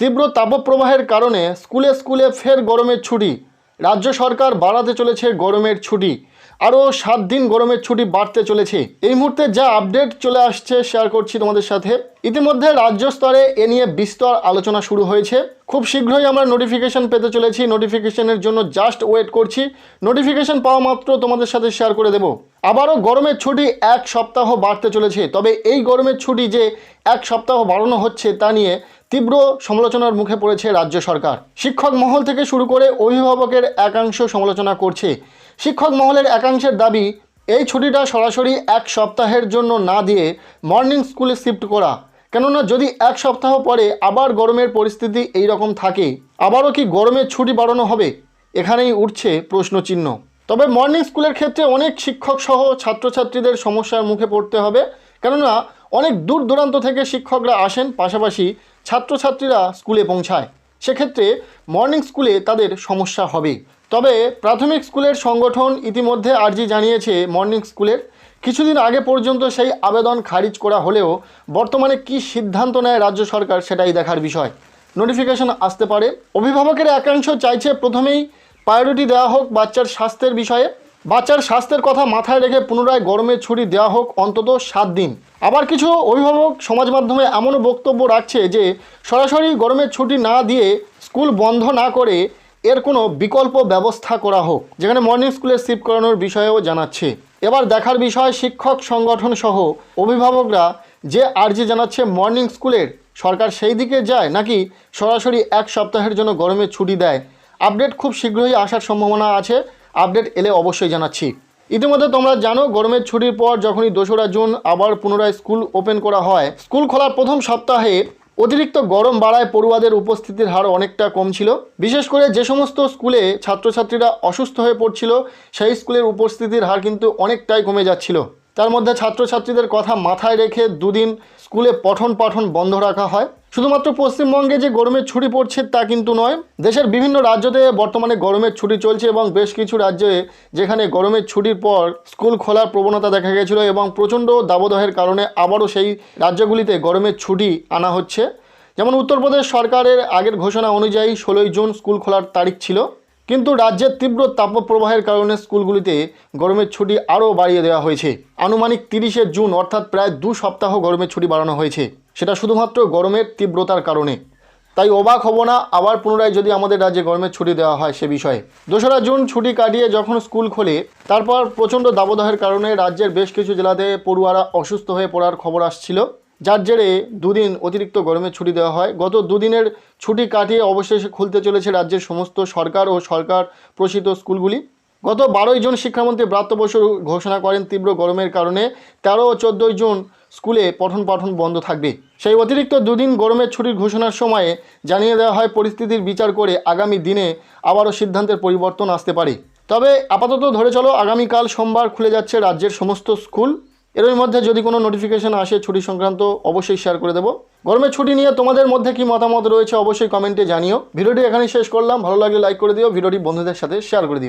তীব্র তাপপ্রবাহের কারণে স্কুলে স্কুলে ফের গরমের ছুটি। রাজ্য সরকার বাড়াতে চলেছে গরমের ছুটি। আরও সাত দিন গরমের ছুটি বাড়তে চলেছে। এই মুহূর্তে যা আপডেট চলে আসছে শেয়ার করছি তোমাদের সাথে। ইতিমধ্যে রাজ্য স্তরে এ নিয়ে বিস্তর আলোচনা শুরু হয়েছে। খুব শীঘ্রই আমরা নোটিফিকেশন পেতে চলেছি। নোটিফিকেশনের জন্য জাস্ট ওয়েট করছি। নোটিফিকেশন পাওয়া মাত্র তোমাদের সাথে শেয়ার করে দেব। আবারও গরমের ছুটি এক সপ্তাহ বাড়তে চলেছে। তবে এই গরমের ছুটি যে এক সপ্তাহ বাড়ানো হচ্ছে তা নিয়ে তীব্র সমালোচনার মুখে পড়েছে রাজ্য সরকার। শিক্ষক মহল থেকে শুরু করে অভিভাবকের একাংশ সমালোচনা করছে। শিক্ষক মহলের একাংশের দাবি, এই ছুটিটা সরাসরি এক সপ্তাহের জন্য না দিয়ে মর্নিং স্কুলে শিফট করা। কেননা যদি এক সপ্তাহ পরে আবার গরমের পরিস্থিতি এই রকম থাকে, আবারও কি গরমের ছুটি বাড়ানো হবে? এখানেই উঠছে প্রশ্নচিহ্ন। তবে মর্নিং স্কুলের ক্ষেত্রে অনেক শিক্ষক সহ ছাত্রছাত্রীদের সমস্যার মুখে পড়তে হবে। কেননা অনেক দূর দূরান্ত থেকে শিক্ষকরা আসেন, পাশাপাশি ছাত্রছাত্রীরা স্কুলে পৌঁছায়। সেক্ষেত্রে মর্নিং স্কুলে তাদের সমস্যা হবে তবে প্রাথমিক স্কুলের সংগঠন ইতিমধ্যে আর্জি জানিয়েছে মর্নিং স্কুলের। কিছুদিন আগে পর্যন্ত সেই আবেদন খারিজ করা হলেও বর্তমানে কি সিদ্ধান্ত নেয় রাজ্য সরকার সেটাই দেখার বিষয়। নোটিফিকেশন আসতে পারে। অভিভাবকের একাংশ চাইছে প্রথমেই প্রায়োরিটি দেওয়া হোক বাচ্চার স্বাস্থ্যের বিষয়ে। বাচ্চার স্বাস্থ্যের কথা মাথায় রেখে পুনরায় গরমের ছুটি দেওয়া হোক, অন্তত সাত দিন। আবার কিছু অভিভাবক সমাজ মাধ্যমে এমনও বক্তব্য রাখছে যে, সরাসরি গরমের ছুটি না দিয়ে স্কুল বন্ধ না করে এর কোনো বিকল্প ব্যবস্থা করা হোক। যেখানে মর্নিং স্কুলে শিফট করানোর বিষয়েও জানাচ্ছে। এবার দেখার বিষয়, শিক্ষক সংগঠন সহ অভিভাবকরা যে আর্জি জানাচ্ছে মর্নিং স্কুলের সরকার সেই দিকে যায় নাকি সরাসরি এক সপ্তাহের জন্য গরমের ছুটি দেয়? আপডেট খুব শীঘ্রই আসার সম্ভাবনা আছে। আপডেট এলে অবশ্যই জানাচ্ছি। ইতিমধ্যে তোমরা জানো, গরমের ছুটির পর যখনই দোসরা জুন আবার পুনরায় স্কুল ওপেন করা হয়, স্কুল খোলার প্রথম সপ্তাহে অতিরিক্ত গরম বাড়ায় পড়ুয়াদের উপস্থিতির হার অনেকটা কম ছিল। বিশেষ করে যে সমস্ত স্কুলে ছাত্রছাত্রীরা অসুস্থ হয়ে পড়ছিল, সেই স্কুলের উপস্থিতির হার কিন্তু অনেকটাই কমে যাচ্ছিল। তার মধ্যে ছাত্রছাত্রীদের কথা মাথায় রেখে দুদিন স্কুলে পঠন পাঠন বন্ধ রাখা হয়। শুধুমাত্র পশ্চিমবঙ্গে যে গরমের ছুটি পড়ছে তা কিন্তু নয়, দেশের বিভিন্ন রাজ্যতে বর্তমানে গরমের ছুটি চলছে এবং বেশ কিছু রাজ্যে যেখানে গরমের ছুটির পর স্কুল খোলার প্রবণতা দেখা গেছিল এবং প্রচণ্ড দাবদাহের কারণে আবারও সেই রাজ্যগুলিতে গরমের ছুটি আনা হচ্ছে। যেমন উত্তরপ্রদেশ সরকারের আগের ঘোষণা অনুযায়ী ষোলোই জুন স্কুল খোলার তারিখ ছিল। কিন্তু রাজ্যের তীব্র তাপপ্রবাহের কারণে স্কুলগুলিতে গরমের ছুটি আরও বাড়িয়ে দেওয়া হয়েছে। আনুমানিক তিরিশে জুন, অর্থাৎ প্রায় দু সপ্তাহ গরমের ছুটি বাড়ানো হয়েছে। সেটা শুধুমাত্র গরমের তীব্রতার কারণে। তাই অবাক হব না, আবার পুনরায় যদি আমাদের রাজ্যে গরমের ছুটি দেওয়া হয় সে বিষয়ে। দোসরা জুন, ছুটি কাটিয়ে যখন স্কুল খোলে, তারপর প্রচণ্ড দাবদাহের কারণে রাজ্যের বেশ কিছু জেলাতে পড়ুয়ারা অসুস্থ হয়ে পড়ার খবর আসছিল। যার জেরে দুদিন অতিরিক্ত গরমের ছুটি দেওয়া হয়। গত দুদিনের ছুটি কাটিয়ে অবশেষে খুলতে চলেছে রাজ্যের সমস্ত সরকার ও সরকার প্রসিত স্কুলগুলি। গত বারোই জুন শিক্ষামন্ত্রী ব্রাত্য বসু ঘোষণা করেন, তীব্র গরমের কারণে তেরো ও চোদ্দোই জুন স্কুলে পঠন পাঠন বন্ধ থাকবে। সেই অতিরিক্ত দুদিন গরমের ছুটির ঘোষণার সময়ে জানিয়ে দেওয়া হয়, পরিস্থিতির বিচার করে আগামী দিনে আবারও সিদ্ধান্তের পরিবর্তন আসতে পারে। তবে আপাতত ধরে চলো, আগামীকাল সোমবার খুলে যাচ্ছে রাজ্যের সমস্ত স্কুল। এর মধ্যে যদি কোনো নোটিফিকেশান আসে ছুটি সংক্রান্ত, অবশ্যই শেয়ার করে দেবো। গরমের ছুটি নিয়ে তোমাদের মধ্যে কি মতামত রয়েছে অবশ্যই কমেন্টে জানিও। ভিডিওটি এখানেই শেষ করলাম। ভালো লাগলে লাইক করে দিও। ভিডিওটি বন্ধুদের সাথে শেয়ার করে দিও।